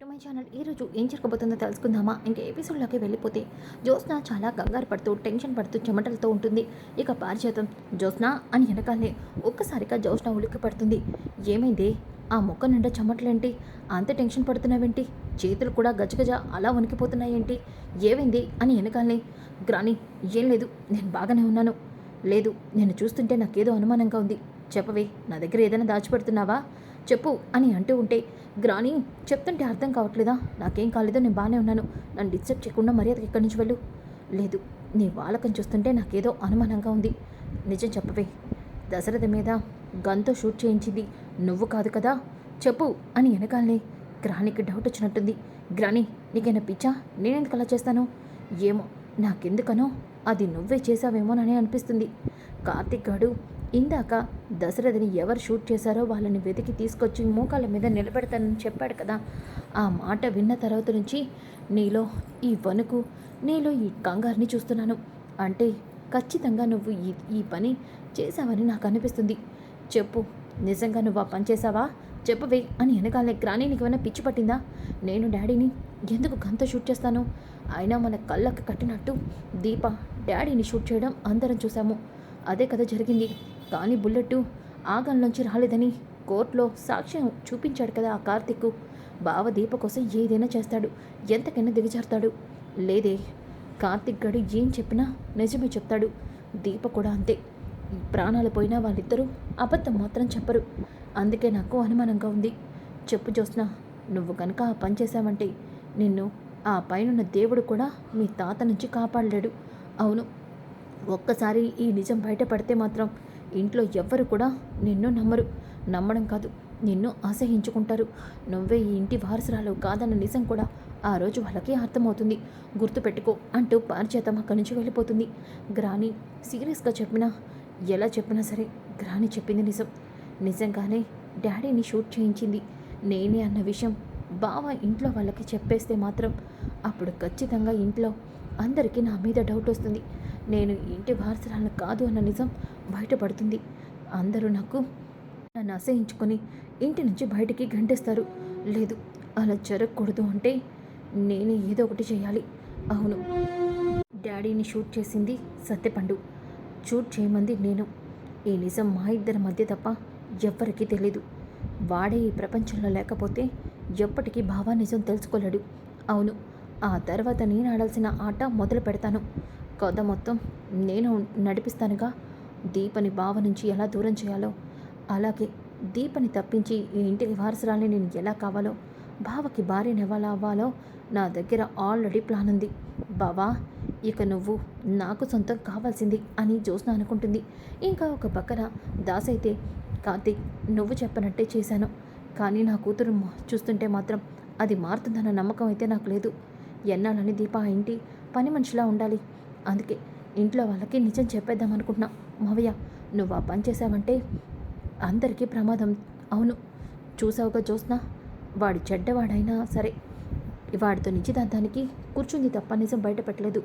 To my channel ఈరోజు ఏం జరగబోతుందో తెలుసుకుందామా? ఇంకా ఎపిసోడ్లోకి వెళ్ళిపోతే జ్యోత్స్న చాలా కంగారు పడుతూ టెన్షన్ పడుతూ చెమటలతో ఉంటుంది. ఇక పారిజాతం జ్యోత్స్న అని వెనకాలే ఒక్కసారిగా జ్యోత్స్న ఉలిక్కి పడుతుంది. ఏమైంది? ఆ మొక్క నిండా చెమటలేంటి? అంత టెన్షన్ పడుతున్నావేంటి? చేతులు కూడా గజగజ అలా వణికిపోతున్నాయేంటి? ఏమైంది? అని వెనకాలనే గ్రాని ఏం లేదు. నేను బాగానే ఉన్నాను. లేదు నేను చూస్తుంటే నాకేదో అనుమానంగా ఉంది. చెప్పవే నా దగ్గర ఏదైనా దాచిపెడుతున్నావా? చెప్పు అని అంటూ ఉంటే గ్రాని చెప్తుంటే అర్థం కావట్లేదా? నాకేం కాలేదో నేను బాగానే ఉన్నాను. నన్ను డిస్టర్బ్ చేయకుండా మర్యాదకి ఇక్కడి నుంచి వెళ్ళు? లేదు నీ వాలకం చూస్తుంటే నాకేదో అనుమానంగా ఉంది. నిజం చెప్పవే. దశరథ మీద గన్తో షూట్ చేయించింది నువ్వు కాదు కదా? చెప్పు అని వెనకాలనే గ్రానికి డౌట్ వచ్చినట్టుంది. గ్రాని నీకైనా పిచ్చా? నేనెందుకు అలా చేస్తాను? ఏమో నాకెందుకనో? అది నువ్వే చేసావేమోనని అనిపిస్తుంది. కార్తిక్ గాడు ఇందాక దశరథని ఎవరు షూట్ చేశారో వాళ్ళని వెతికి తీసుకొచ్చి మోకాళ్ళ మీద నిలబెడతానని చెప్పాడు కదా. ఆ మాట విన్న తర్వాత నుంచి నీలో ఈ వణుకు నీలో ఈ కంగారుని చూస్తున్నాను. అంటే ఖచ్చితంగా నువ్వు ఈ ఈ పని చేశావని నాకు అనిపిస్తుంది. చెప్పు నిజంగా నువ్వు ఆ పని చేసావా చెప్పవే అని వెనకాలే గ్రాని నీకేమైనా ఏమైనా పిచ్చి పట్టిందా? నేను డాడీని ఎందుకు గంత షూట్ చేస్తాను? అయినా మన కళ్ళకు కట్టినట్టు దీప డాడీని షూట్ చేయడం అందరం చూసాము అదే కదా జరిగింది. కానీ బుల్లెట్ ఆ గన్లోంచి రాలేదని కోర్టులో సాక్ష్యం చూపించాడు కదా ఆ కార్తిక్ బావ దీప కోసం ఏదైనా చేస్తాడు. ఎంతకైనా దిగజారుతాడు. లేదే కార్తిక్ గడు ఏం చెప్పినా నిజమే చెప్తాడు. దీప కూడా అంతే. ప్రాణాలు పోయినా వాళ్ళిద్దరూ అబద్ధం మాత్రం చెప్పరు. అందుకే నాకు అనుమానంగా ఉంది. చెప్పు జోస్న నువ్వు కనుక ఆ పని చేశావంటే నిన్ను ఆ పైనున్న దేవుడు కూడా మీ తాత నుంచి కాపాడలేడు. అవును ఒక్కసారి ఈ నిజం బయటపడితే మాత్రం ఇంట్లో ఎవ్వరు కూడా నిన్ను నమ్మరు. నమ్మడం కాదు నిన్ను అసహించుకుంటారు. నువ్వే ఈ ఇంటి వారసురాలు కాదన్న నిజం కూడా ఆ రోజు వాళ్ళకి అర్థమవుతుంది. గుర్తుపెట్టుకో అంటూ పారిచేతం అక్కడి నుంచి వెళ్ళిపోతుంది. గ్రాని సీరియస్గా చెప్పినా ఎలా చెప్పినా సరే గ్రాని చెప్పింది నిజం. నిజంగానే డాడీని షూట్ చేయించింది. నేనే అన్న విషయం బావ ఇంట్లో వాళ్ళకి చెప్పేస్తే మాత్రం అప్పుడు ఖచ్చితంగా ఇంట్లో అందరికీ నా మీద డౌట్ వస్తుంది. నేను ఇంటి వారసురాలను కాదు అన్న నిజం బయటపడుతుంది. అందరూ నాకు నన్ను అసహించుకొని ఇంటి నుంచి బయటికి గంటేస్తారు. లేదు అలా జరగకూడదు అంటే నేను ఏదో ఒకటి చేయాలి. అవును డాడీని షూట్ చేసింది సత్యపండు. షూట్ చేయమంది నేను. ఈ నిజం మా ఇద్దరి మధ్య తప్ప ఎవ్వరికీ తెలీదు. వాడే ఈ ప్రపంచంలో లేకపోతే ఎప్పటికీ భావా నిజం తెలుసుకోలేడు. అవును ఆ తర్వాత నేను ఆడాల్సిన ఆట మొదలు పెడతాను. కథ మొత్తం నేను నడిపిస్తానుగా. దీపని బావ నుంచి ఎలా దూరం చేయాలో? అలాగే దీపని తప్పించి ఈ ఇంటికి వారసురాల్ని నేను ఎలా కావాలో? బావకి భార్యను ఎలా అవ్వాలో? నా దగ్గర ఆల్రెడీ ప్లాన్ ఉంది. బావా ఇక నువ్వు నాకు సొంతం కావాల్సింది అని జ్యోత్స్న అనుకుంటుంది. ఇంకా ఒక పక్కన దాసైతే కార్తీక్ నువ్వు చెప్పనట్టే చేశాను. కానీ నా కూతురు చూస్తుంటే మాత్రం అది మారుతుందన్న నమ్మకం అయితే నాకు లేదు. ఎన్నాళ్ళని దీప ఆ ఇంటి పని మనిషిలా ఉండాలి. అందుకే ఇంట్లో వాళ్ళకి నిజం చెప్పేద్దాం అనుకుంటున్నా. మావయ్య నువ్వు ఆ పని చేసావంటే అందరికీ ప్రమాదం. అవును చూసావుగా చూసినా వాడు చెడ్డవాడైనా సరే వాడితో నిశ్చితార్థానికి కూర్చుంది తప్ప నిజం బయటపెట్టలేదు.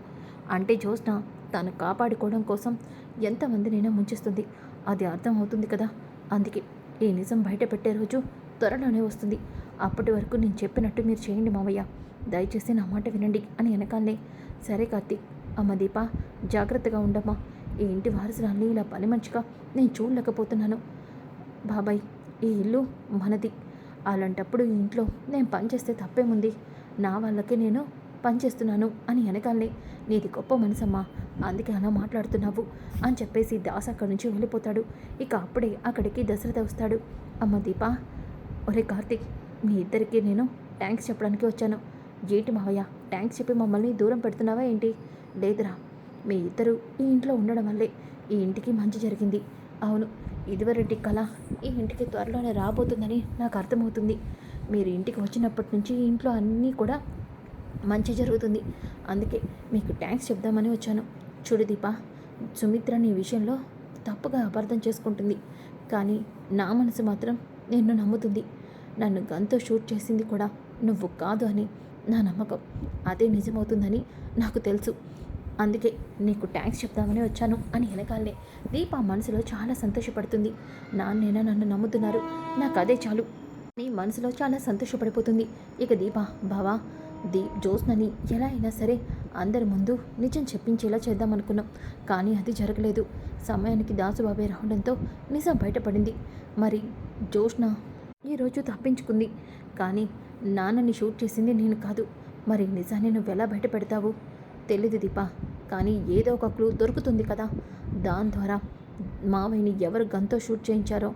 అంటే జ్యోత్స్న తను కాపాడుకోవడం కోసం ఎంతమందినైనా ముంచేస్తుంది. అది అర్థం అవుతుంది కదా? అందుకే ఈ నిజం బయట పెట్టే రోజు త్వరలోనే వస్తుంది. అప్పటి వరకు నేను చెప్పినట్టు మీరు చేయండి మావయ్య. దయచేసి నా మాట వినండి అని వెనకాలే సరే కార్తీక్ అమ్మ దీప జాగ్రత్తగా ఉండమ్మా. ఈ ఇంటి వారసురాల్ని ఇలా పని మంచిగా నేను చూడలేకపోతున్నాను. బాబాయ్ ఈ ఇల్లు మనది. అలాంటప్పుడు ఈ ఇంట్లో నేను పనిచేస్తే తప్పేముంది? నా వాళ్ళకి నేను పనిచేస్తున్నాను అని వెనకాలనే నీది గొప్ప మనసమ్మా అందుకే అలా మాట్లాడుతున్నావు అని చెప్పేసి దాస్ అక్కడి నుంచి వెళ్ళిపోతాడు. ఇక అప్పుడే అక్కడికి దశరథ వస్తాడు. అమ్మ దీప ఒరే కార్తీక్ మీ ఇద్దరికి నేను థ్యాంక్స్ చెప్పడానికి వచ్చాను. ఏంటి మావయ్య థ్యాంక్స్ చెప్పి మమ్మల్ని దూరం పెడుతున్నావా ఏంటి? లేదురా మీ ఇద్దరు ఈ ఇంట్లో ఉండడం వల్లే ఈ ఇంటికి మంచి జరిగింది. అవును ఇదివరటి కళ ఈ ఇంటికి త్వరలోనే రాబోతుందని నాకు అర్థమవుతుంది. మీరు ఇంటికి వచ్చినప్పటి నుంచి ఇంట్లో అన్నీ కూడా మంచి జరుగుతుంది. అందుకే మీకు థ్యాంక్స్ చెప్దామని వచ్చాను. చూడు దీప సుమిత్ర నీ విషయంలో తప్పుగా అపార్థం చేసుకుంటుంది. కానీ నా మనసు మాత్రం నిన్ను నమ్ముతుంది. నన్ను గంతో షూట్ చేసింది కూడా నువ్వు కాదు అని నా నమ్మకం. అదే నిజమవుతుందని నాకు తెలుసు. అందుకే నీకు థ్యాంక్స్ చెప్దామని వచ్చాను అని వెనకాలే. దీప మనసులో చాలా సంతోషపడుతుంది. నాన్నేనా నన్ను నమ్ముతున్నారు? నాకు అదే చాలు. అని మనసులో చాలా సంతోషపడిపోతుంది. ఇక దీప బావా దీ జ్యోత్స్నని ఎలా అయినా సరే అందరి ముందు నిజం చెప్పించేలా చేద్దామనుకున్నాం కానీ అది జరగలేదు. సమయానికి దాసుబాబే రావడంతో నిజం బయటపడింది. మరి జ్యోత్స్న ఈరోజు తప్పించుకుంది. కానీ నాన్నని షూట్ చేసింది నేను కాదు. మరి నిజాన్ని నువ్వు ఎలా బయట పెడతావు తెలీదు దీప. కానీ ఏదో ఒక క్లూ దొరుకుతుంది కదా. దాని ద్వారా మావయ్యని ఎవరు గంతో షూట్ చేయించారో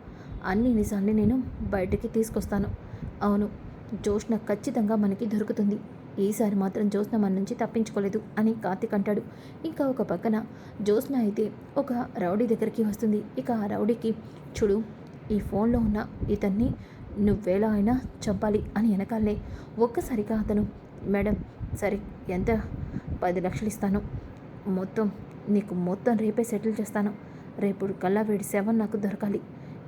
అన్ని నిజాన్ని నేను బయటికి తీసుకొస్తాను. అవును జోష్ణ ఖచ్చితంగా మనకి దొరుకుతుంది. ఈసారి మాత్రం జ్యోత్స్న మన నుంచి తప్పించుకోలేదు అని కార్తిక్ అంటాడు. ఇంకా ఒక పక్కన జ్యోత్స్న అయితే ఒక రౌడీ దగ్గరికి వస్తుంది. ఇక ఆ రౌడీకి చూడు ఈ ఫోన్లో ఉన్న ఇతన్ని నువ్వేలా అయినా చంపాలి అని వెనకాలే. ఒక్కసారిగా అతను మేడం సరే ఎంత? పది లక్షలు ఇస్తాను. మొత్తం నీకు మొత్తం రేపే సెటిల్ చేస్తాను. రేపు కల్లా వీడి సెవెన్ నాకు దొరకాలి.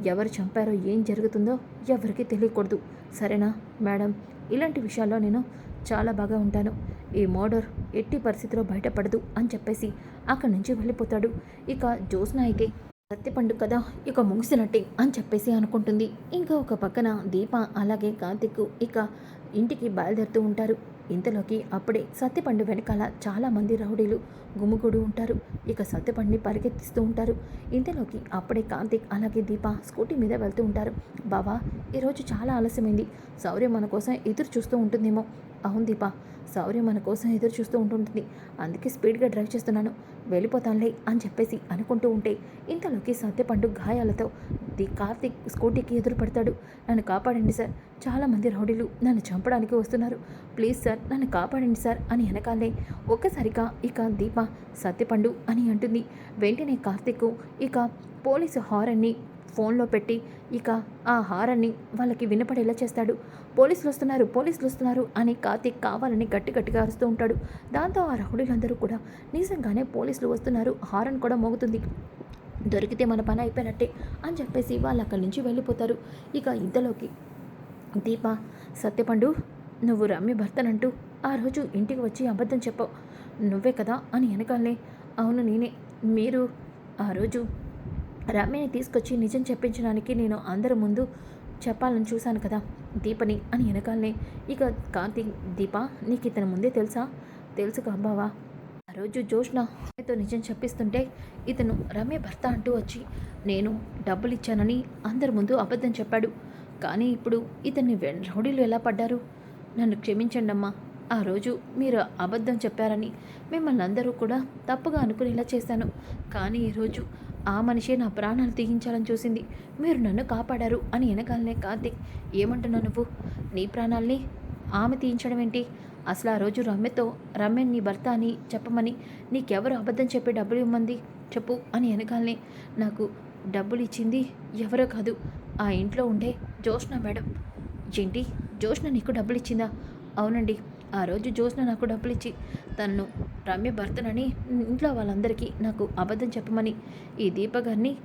ఎవరు చంపారో ఏం జరుగుతుందో ఎవరికీ తెలియకూడదు. సరేనా? మేడం ఇలాంటి విషయాల్లో నేను చాలా బాగా ఉంటాను. ఈ మోడర్ ఎట్టి పరిస్థితిలో బయటపడదు అని చెప్పేసి అక్కడి నుంచి వెళ్ళిపోతాడు. ఇక జ్యోత్స్న అయితే సత్యపండు కదా ఇక ముగిసినట్టే అని చెప్పేసి అనుకుంటుంది. ఇంకా ఒక పక్కన దీప అలాగే కార్తిక్ ఇక ఇంటికి బయలుదేరుతూ ఉంటారు. ఇంతలోకి అప్పుడే సత్యపండు వెనకాల చాలామంది రౌడీలు గుమ్ముగూడు ఉంటారు. ఇక సత్యపండుని పరిగెత్తిస్తూ ఉంటారు. ఇంతలోకి అప్పుడే కార్తిక్ అలాగే దీప స్కూటీ మీద వెళ్తూ ఉంటారు. బావా ఈరోజు చాలా ఆలస్యమైంది. శౌర్య మన కోసం ఎదురు చూస్తూ ఉంటుందేమో. అవును దీప శౌర్య మన కోసం ఎదురు చూస్తూ ఉంటుంటుంది. అందుకే స్పీడ్గా డ్రైవ్ చేస్తున్నాను. వెళ్ళిపోతానులే అని చెప్పేసి అనుకుంటూ ఉంటే ఇంతలోకి సత్యపండు గాయాలతో ది కార్తిక్ స్కూటీకి ఎదురు పడతాడు. నన్ను కాపాడండి సార్. చాలామంది రౌడీలు నన్ను చంపడానికి వస్తున్నారు. ప్లీజ్ సార్ నన్ను కాపాడండి సార్ అని వెనకాలే ఒక్కసారిగా ఇక దీప సత్యపండు అని అంటుంది. వెంటనే కార్తిక్ ఇక పోలీసు హారన్ని ఫోన్లో పెట్టి ఇక ఆ హారాన్ని వాళ్ళకి వినపడేలా చేస్తాడు. పోలీసులు వస్తున్నారు పోలీసులు వస్తున్నారు అని కార్తీక్ కావాలని గట్టి గట్టిగా అరుస్తూ ఉంటాడు. దాంతో ఆ రౌడీలందరూ కూడా నిజంగానే పోలీసులు వస్తున్నారు హారన్ కూడా మోగుతుంది. దొరికితే మన పని అయిపోయినట్టే అని చెప్పేసి వాళ్ళు అక్కడి నుంచి వెళ్ళిపోతారు. ఇక ఇంతలోకి దీప సత్యపండు నువ్వు రమ్య భర్తనంటూ ఆ రోజు ఇంటికి వచ్చి అబద్ధం చెప్పావు. నువ్వే కదా అని వెనకాలనే అవును నేనే. మీరు ఆ రోజు రమ్యని తీసుకొచ్చి నిజం చెప్పించడానికి నేను అందరి ముందు చెప్పాలని చూశాను కదా దీపని అని వెనకాలనే. ఇక కాంతి దీప నీకు ఇతని ముందే తెలుసా? తెలుసు కాబావా ఆ రోజు జోష్న తో నిజం చెప్పిస్తుంటే ఇతను రమ్య భర్త అంటూ వచ్చి నేను డబ్బులు ఇచ్చానని అందరి ముందు అబద్ధం చెప్పాడు. కానీ ఇప్పుడు ఇతన్ని రౌడీలు ఎలా పడ్డారు? నన్ను క్షమించండి అమ్మా ఆ రోజు మీరు అబద్ధం చెప్పారని మిమ్మల్ని అందరూ కూడా తప్పుగా అనుకునేలా చేశాను. కానీ ఈరోజు ఆ మనిషే నా ప్రాణాలు తీయించాలని చూసింది. మీరు నన్ను కాపాడారు అని వెనకాలనే కార్తిక్ ఏమంటున్నావు నువ్వు? నీ ప్రాణాల్ని ఆమె తీయించడం ఏంటి? అసలు ఆ రోజు రమ్యతో రమ్య నీ భర్త అని చెప్పమని నీకెవరు అబద్ధం చెప్పే డబ్బులు ఇవ్వమంది? చెప్పు అని వెనకాలనే. నాకు డబ్బులు ఇచ్చింది ఎవరో కాదు. ఆ ఇంట్లో ఉండే జోష్న మేడం. ఏంటి? జోష్న నీకు డబ్బులు ఇచ్చిందా? అవునండి. ఆ రోజు జ్యోత్స్న నాకు డబ్బులు ఇచ్చి తను రమ్య భర్తనని ఇంట్లో వాళ్ళందరికీ నాకు అబద్ధం చెప్పమని ఈ దీప గారిని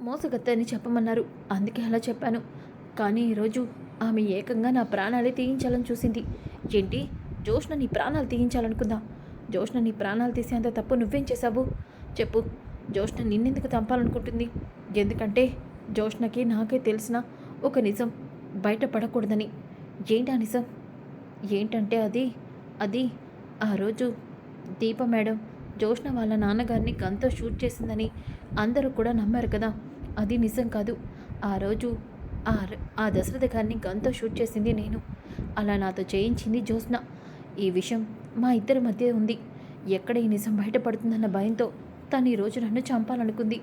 మోసగత్తని చెప్పమన్నారు. అందుకే అలా చెప్పాను. కానీ ఈరోజు ఆమె ఏకంగా నా ప్రాణాలే తీయించాలని చూసింది. ఏంటి? జోష్న నీ ప్రాణాలు తీయించాలనుకుందా? జోష్న నీ ప్రాణాలు తీసేంత తప్పు నువ్వేం చేశావు? చెప్పు. జోష్న నిన్నెందుకు చంపాలనుకుంటుంది ఎందుకంటే జోష్నకి నాకే తెలిసిన ఒక నిజం బయటపడకూడదని. ఏంటి ఆ నిజం? ఏంటంటే అది? అది ఆ రోజు దీప మేడం జోష్ణ వాళ్ళ నాన్నగారిని గంతో షూట్ చేసిందని అందరూ కూడా నమ్మారు కదా? అది నిజం కాదు. ఆ రోజు ఆ ఆ దశరథ గారిని గంతో షూట్ చేసింది నేను. అలా నాతో చేయించింది జోష్ణ ఈ విషయం మా ఇద్దరి మధ్య ఉంది. ఎక్కడ ఈ నిజం బయటపడుతుందన్న భయంతో తను ఈరోజు నన్ను చంపాలనుకుంది.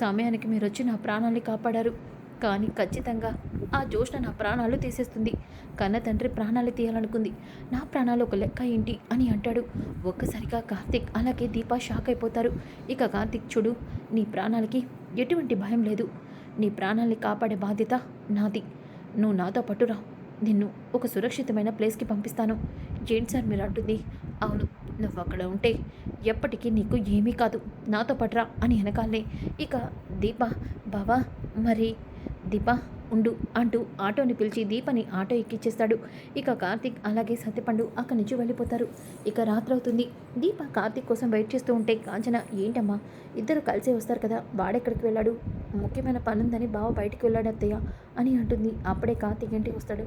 సమయానికి మీరు వచ్చి నా ప్రాణాన్ని కాపాడారు. కానీ ఖచ్చితంగా ఆ జోష్ణ నా ప్రాణాలు తీసేస్తుంది. కన్న తండ్రి ప్రాణాలు తీయాలనుకుంది. నా ప్రాణాలు ఒక లెక్క ఏంటి అని అంటాడు. ఒక్కసారిగా కార్తిక్ అలాగే దీప షాక్ అయిపోతారు. ఇక కార్తిక్ చూడు నీ ప్రాణాలకి ఎటువంటి భయం లేదు. నీ ప్రాణాల్ని కాపాడే బాధ్యత నాది. నువ్వు నాతో పట్టురా నిన్ను ఒక సురక్షితమైన ప్లేస్కి పంపిస్తాను. ఏంటి సార్ మీరు అంటుంది. అవును నువ్వు అక్కడ ఉంటే ఎప్పటికీ నీకు ఏమీ కాదు. నాతో పట్రా అని వెనకాలే ఇక దీప బావా మరి దీప ఉండు అంటూ ఆటోని పిలిచి దీపని ఆటో ఎక్కిచ్చేస్తాడు. ఇక కార్తీక్ అలాగే సత్యపండు అక్కడి నుంచి వెళ్ళిపోతారు. ఇక రాత్రి అవుతుంది దీప కార్తీక్ కోసం వెయిట్ చేస్తూ ఉంటే కాంచన ఏంటమ్మా? ఇద్దరు కలిసే వస్తారు కదా వాడెక్కడికి వెళ్ళాడు? ముఖ్యమైన పని ఉందని బావ బయటికి వెళ్ళాడు అత్తయ్య అని అంటుంది. అప్పుడే కార్తీక్ ఇంటికి వస్తాడు.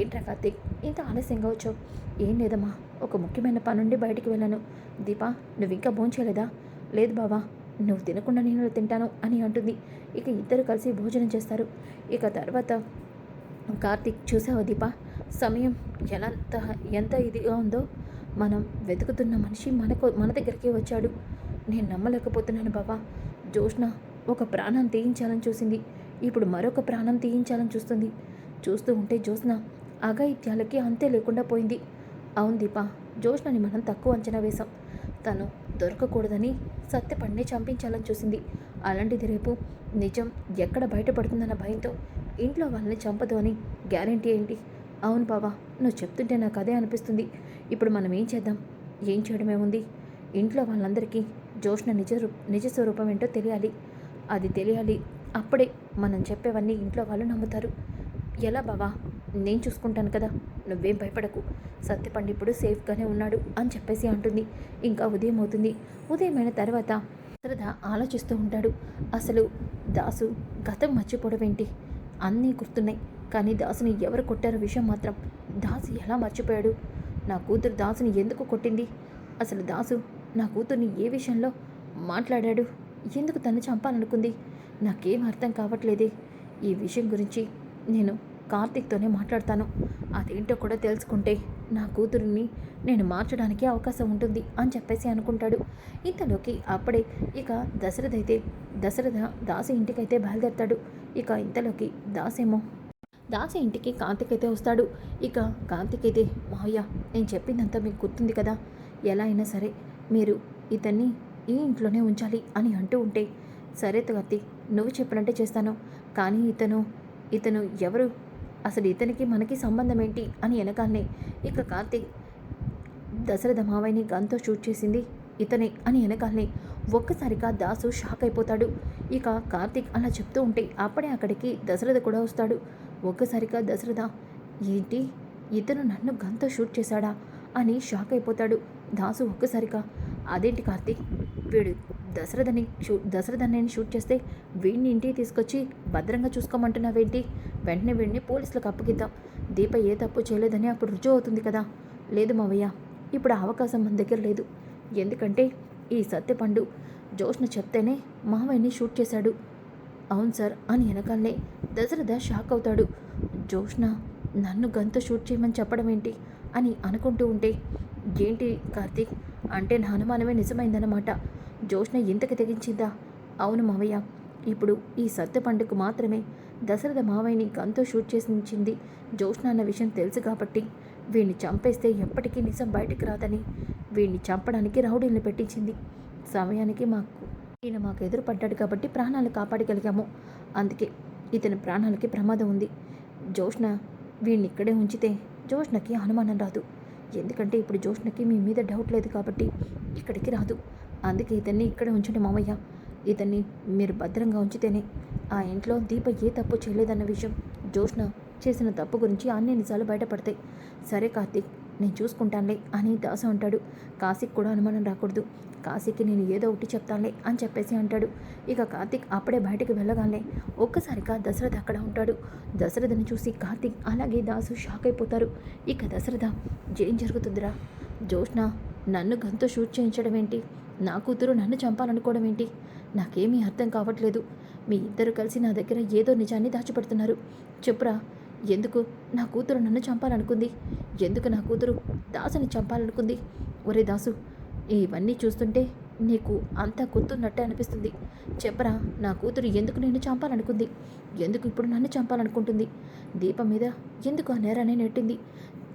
ఏంట్రా కార్తీక్ ఇంత ఆలస్యంగా వచ్చావు? ఏం లేదమ్మా ఒక ముఖ్యమైన పని ఉండి బయటికి వెళ్ళాను. దీప నువ్వు ఇంకా భోంచేయలేదా? లేదు బావా నువ్వు తినకుండా నేను తింటాను అని అంటుంది. ఇక ఇద్దరు కలిసి భోజనం చేస్తారు. ఇక తర్వాత కార్తీక్ చూసావా దీప? సమయం ఎలా ఎంత ఇదిగా ఉందో? మనం వెతుకుతున్న మనిషి మనకు మన దగ్గరికి వచ్చాడు. నేను నమ్మలేకపోతున్నాను బాబా జోష్ణ ఒక ప్రాణం తీయించాలని చూసింది. ఇప్పుడు మరొక ప్రాణం తీయించాలని చూస్తుంది. చూస్తూ ఉంటే జోష్న అఘాయిత్యాలకి అంతే లేకుండా పోయింది. అవును దీప జ్యోష్ణని మనం తక్కువ అంచనా వేశాం. తను దొరకకూడదని సత్యపండే చంపించాలని చూసింది. అలాంటిది రేపు నిజం ఎక్కడ బయటపడుతుందన్న భయంతో ఇంట్లో వాళ్ళని చంపదు అని గ్యారంటీ ఏంటి? అవును బావా నువ్వు చెప్తుంటే నాకు అదే అనిపిస్తుంది. ఇప్పుడు మనం ఏం చేద్దాం? ఏం చేయడమే ఉంది? ఇంట్లో వాళ్ళందరికీ జోష్ణ నిజ నిజ స్వరూపం ఏంటో తెలియాలి. అది తెలియాలి. అప్పుడే మనం చెప్పేవన్నీ ఇంట్లో వాళ్ళు నమ్ముతారు. ఎలా బావా? నేను చూసుకుంటాను కదా నువ్వేం భయపడకు. సత్యపండి ఇప్పుడు సేఫ్గానే ఉన్నాడు అని చెప్పేసి అంటుంది. ఇంకా ఉదయం అవుతుంది. ఉదయమైన తర్వాత దశరథ ఆలోచిస్తూ ఉంటాడు. అసలు దాసు గతం మర్చిపోవడం ఏంటి? అన్నీ గుర్తున్నాయి. కానీ దాసుని ఎవరు కొట్టారో విషయం మాత్రం దాసు ఎలా మర్చిపోయాడు? నా కూతురు దాసుని ఎందుకు కొట్టింది? అసలు దాసు నా కూతుర్ని ఏ విషయంలో మాట్లాడాడు? ఎందుకు తను చంపాలనుకుంది? నాకేం అర్థం కావట్లేదే. ఈ విషయం గురించి నేను కార్తీక్తోనే మాట్లాడతాను. అదేంటో కూడా తెలుసుకుంటే నా కూతురిని నేను మార్చడానికి అవకాశం ఉంటుంది అని చెప్పేసి అనుకుంటాడు. ఇంతలోకి అప్పుడే ఇక దశరథ అయితే దశరథ దాసి ఇంటికైతే బయలుదేరతాడు. ఇక ఇంతలోకి దాసేమో దాసి ఇంటికి కార్తీక్ అయితే వస్తాడు. ఇక కార్తీక్ అయితే మావయ్య నేను చెప్పిందంతా మీకు గుర్తుంది కదా? ఎలా అయినా సరే మీరు ఇతన్ని ఈ ఇంట్లోనే ఉంచాలి అని అంటూ ఉంటే సరే తగతి నువ్వు చెప్పినట్టే చేస్తాను. కానీ ఇతను ఇతను ఎవరు? అసలు ఇతనికి మనకి సంబంధం ఏంటి అని వెనకాలనే ఇక కార్తీక్ దశరథ మావయ్యని గన్తో షూట్ చేసింది ఇతనే అని వెనకాలనే ఒక్కసారిగా దాసు షాక్ అయిపోతాడు. ఇక కార్తీక్ అలా చెప్తూ ఉంటే అప్పుడే అక్కడికి దశరథ కూడా వస్తాడు. ఒక్కసారిగా దశరథ ఏంటి? ఇతను నన్ను గన్తో షూట్ చేశాడా? అని షాక్ అయిపోతాడు దాసు ఒక్కసారిగా. అదేంటి కార్తీక్? వీడు దశరథని షూ దశరథని షూట్ చేస్తే వీడిని ఇంటికి తీసుకొచ్చి భద్రంగా చూసుకోమంటున్నావేంటి? వెంటనే వీడిని పోలీసులకు అప్పగిద్దాం. దీప ఏ తప్పు చేయలేదని అప్పుడు రుజువు అవుతుంది కదా? లేదు మావయ్య ఇప్పుడు అవకాశం మన దగ్గర లేదు. ఎందుకంటే ఈ సత్యపండు జోష్న చెప్తేనే మావయ్యని షూట్ చేశాడు. అవును సార్ అని వెనకాలనే దశరథ షాక్ అవుతాడు. జోష్న నన్ను గంత షూట్ చేయమని చెప్పడం ఏంటి అని అనుకుంటూ ఉంటే ఏంటి కార్తీక్? అంటే నా అనుమానమే నిజమైందన్నమాట. జోష్న ఇంతకు తెగించిందా? అవును మావయ్య. ఇప్పుడు ఈ సత్య పండుగకు మాత్రమే దశరథ మావయ్యని గంతో షూట్ చేసించింది జోష్న అన్న విషయం తెలుసు కాబట్టి వీడిని చంపేస్తే ఎప్పటికీ నిజం బయటికి రాదని వీడిని చంపడానికి రౌడీని పెట్టించింది. సమయానికి మాకు ఈయన మాకు ఎదురుపడ్డాడు కాబట్టి ప్రాణాలు కాపాడగలిగాము. అందుకే ఇతని ప్రాణాలకి ప్రమాదం ఉంది. జోష్న వీడిని ఇక్కడే ఉంచితే జోష్నకి అనుమానం రాదు. ఎందుకంటే ఇప్పుడు జోష్నకి మీ మీద డౌట్ లేదు కాబట్టి ఇక్కడికి రాదు. అందుకే ఇతన్ని ఇక్కడే ఉంచండి మామయ్య. ఇతన్ని మీరు భద్రంగా ఉంచితేనే ఆ ఇంట్లో దీప ఏ తప్పు చేయలేదన్న విషయం జోష్న చేసిన తప్పు గురించి అన్ని నిజాలు బయటపడతాయి. సరే కార్తీక్ నేను చూసుకుంటానులే అని దాస అంటాడు. కాశీకి కూడా అనుమానం రాకూడదు. కాశీకి నేను ఏదో ఒకటి చెప్తానులే అని చెప్పేసి అంటాడు. ఇక కార్తీక్ అప్పుడే బయటికి వెళ్ళగానే ఒక్కసారిగా దశరథ అక్కడ ఉంటాడు. దశరథని చూసి కార్తీక్ అలాగే దాసు షాక్ అయిపోతారు. ఇక దశరథ ఏం జరుగుతుందిరా? జోష్న నన్ను గంతో షూట్ చేయించడం ఏంటి? నా కూతురు నన్ను చంపాలనుకోవడం ఏంటి? నాకేమీ అర్థం కావట్లేదు. మీ ఇద్దరు కలిసి నా దగ్గర ఏదో నిజాన్ని దాచిపెడుతున్నారు. చెప్పురా ఎందుకు నా కూతురు నన్ను చంపాలనుకుంది? ఎందుకు నా కూతురు దాసుని చంపాలనుకుంది? ఒరే దాసు ఇవన్నీ చూస్తుంటే నీకు అంతా గుర్తున్నట్టే అనిపిస్తుంది. చెప్పరా నా కూతురు ఎందుకు నేను చంపాలనుకుంది? ఎందుకు ఇప్పుడు నన్ను చంపాలనుకుంటుంది? దీపం మీద ఎందుకు ఆ నేరాన్ని నెట్టింది?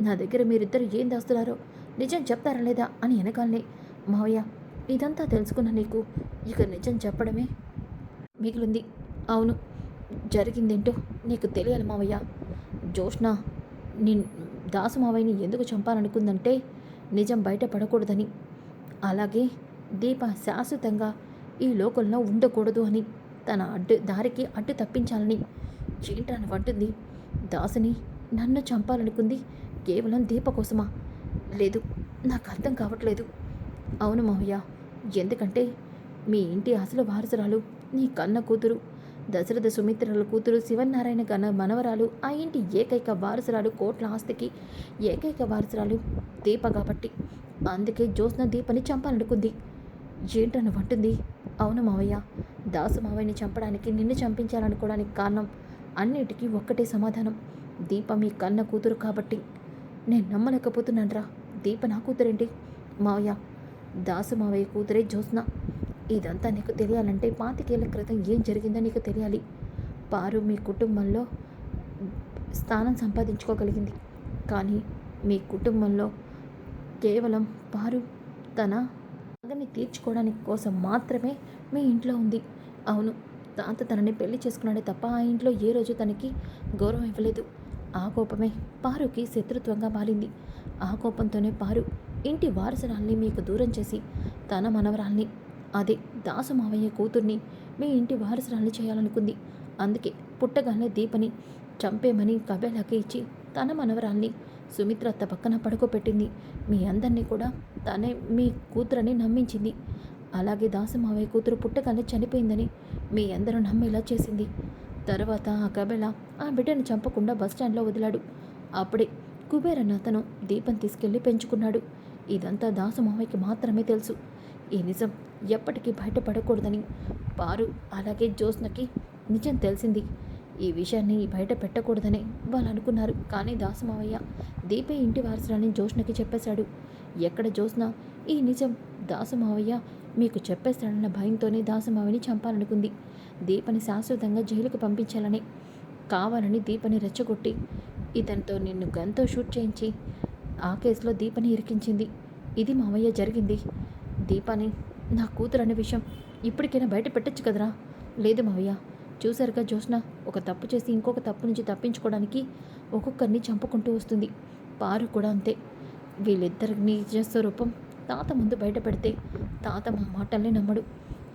నా దగ్గర మీరిద్దరు ఏం దాస్తున్నారో? నిజం చెప్తారా లేదా అని వెనకాలనే మావయ్య ఇదంతా తెలుసుకున్న నీకు ఇక నిజం చెప్పడమే మిగిలింది. అవును జరిగిందేంటో నీకు తెలియాలి మావయ్య. జోష్న నీ దాసు మావయ్యని ఎందుకు చంపాలనుకుందంటే నిజం బయట పడకూడదని. అలాగే దీప శాశ్వతంగా ఈ లోకంలో ఉండకూడదు అని తన అడ్డు దారికి అడ్డు తప్పించాలని చీంటాను అంటుంది. దాసుని నన్ను చంపాలనుకుంది కేవలం దీప కోసమా? లేదు నాకు అర్థం కావట్లేదు. అవును మావయ్య ఎందుకంటే మీ ఇంటి అసలు వారసురాలు నీ కన్న కూతురు దశరథ సుమిత్రల కూతురు శివనారాయణ కన్న మనవరాలు ఆ ఇంటి ఏకైక వారసురాలు కోట్ల ఆస్తికి ఏకైక వారసురాలు దీప కాబట్టి. అందుకే జ్యోత్స్న దీపని చంపాలనుకుంది. ఏంటని వంటుంది? అవును మావయ్య దాసు మావయ్యని చంపడానికి నిన్ను చంపించాలనుకోవడానికి కారణం అన్నిటికీ ఒక్కటే సమాధానం. దీప మీ కన్న కూతురు కాబట్టి. నేను నమ్మలేకపోతున్నానరా. దీప నా కూతురేంటి? మావయ్య దాసు మావయ్య కూతురే జ్యోత్స్న. ఇదంతా నీకు తెలియాలంటే పాతికేళ్ళ క్రితం ఏం జరిగిందో నీకు తెలియాలి. పారు మీ కుటుంబంలో స్థానం సంపాదించుకోగలిగింది. కానీ మీ కుటుంబంలో కేవలం పారు తన పగని తీర్చుకోవడానికి కోసం మాత్రమే మీ ఇంట్లో ఉంది. అవును తాత తనని పెళ్ళి చేసుకున్నాడే తప్ప ఆ ఇంట్లో ఏ రోజు తనకి గౌరవం ఇవ్వలేదు. ఆ కోపమే పారుకి శత్రుత్వంగా మారింది. ఆ కోపంతోనే పారు ఇంటి వారసురాల్ని మీకు దూరం చేసి తన మనవరాల్ని అదే దాసు మావయ్య కూతుర్ని మీ ఇంటి వారసురాల్ని చేయాలనుకుంది. అందుకే పుట్టగానే దీపని చంపేమని కబేలాకి ఇచ్చి తన మనవరాల్ని సుమిత్ర అత్త పక్కన పడుకోపెట్టింది మీ అందరినీ కూడా తనే మీ కూతురని నమ్మించింది. అలాగే దాసమావయ్య కూతురు పుట్టగానే చనిపోయిందని మీ అందరూ నమ్మేలా చేసింది. తర్వాత ఆ కబెల ఆ బిడ్డను చంపకుండా బస్టాండ్లో వదిలాడు. అప్పుడే కుబేరన్న అతను దీపం తీసుకెళ్ళి పెంచుకున్నాడు. ఇదంతా దాసమావయ్యకి మాత్రమే తెలుసు. ఈ నిజం ఎప్పటికీ బయటపడకూడదని పారు అలాగే జ్యోత్స్నకి నిజం తెలిసింది. ఈ విషయాన్ని బయట పెట్టకూడదని వాళ్ళు అనుకున్నారు. కానీ దాసమావయ్య దీపే ఇంటి వారసురాలని జోష్నకి చెప్పేశాడు. ఎక్కడ జోస్న ఈ నిజం దాసమావయ్య మీకు చెప్పేస్తాడన్న భయంతోనే దాసమావిని చంపాలనుకుంది. దీపని శాశ్వతంగా జైలుకు పంపించాలని కావాలని దీపని రెచ్చగొట్టి ఇతనితో నిన్ను గన్తో షూట్ చేయించి ఆ కేసులో దీపని ఇరికించింది. ఇది మావయ్య జరిగింది. దీపాని నా కూతురు అనే విషయం ఇప్పటికైనా బయట పెట్టచ్చు కదరా? లేదు మావయ్య. చూసారుగా జోష్న ఒక తప్పు చేసి ఇంకొక తప్పు నుంచి తప్పించుకోవడానికి ఒక్కొక్కరిని చంపుకుంటూ వస్తుంది. పారు కూడా అంతే. వీళ్ళిద్దరి నిజ స్వరూపం తాత ముందు బయట పెడితే తాత మా మాటల్ని నమ్మడు.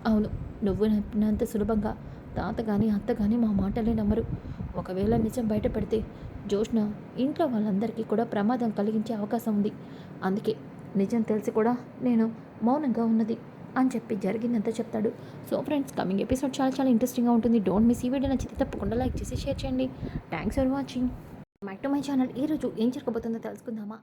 అవును నువ్వు నమ్మినంత సులభంగా తాత కానీ అత్త కానీ మా మాటల్ని నమ్మరు. ఒకవేళ నిజం బయట పెడితే జోష్న ఇంట్లో వాళ్ళందరికీ కూడా ప్రమాదం కలిగించే అవకాశం ఉంది. అందుకే నిజం తెలిసి కూడా నేను మౌనంగా ఉన్నది అని చెప్పి జరిగిందంతా చెప్తాడు. సో ఫ్రెండ్స్ కమింగ్ ఎపిసోడ్ చాలా చాలా ఇంట్రెస్టింగ్గా ఉంటుంది. డోంట్ మిస్ ఈ వీడియో నచ్చితే తప్పకుండా లైక్ చేసి షేర్ చేయండి. Thanks for watching back to my channel ఈరోజు ఏం జరగబోతుందో తెలుసుకుందామా?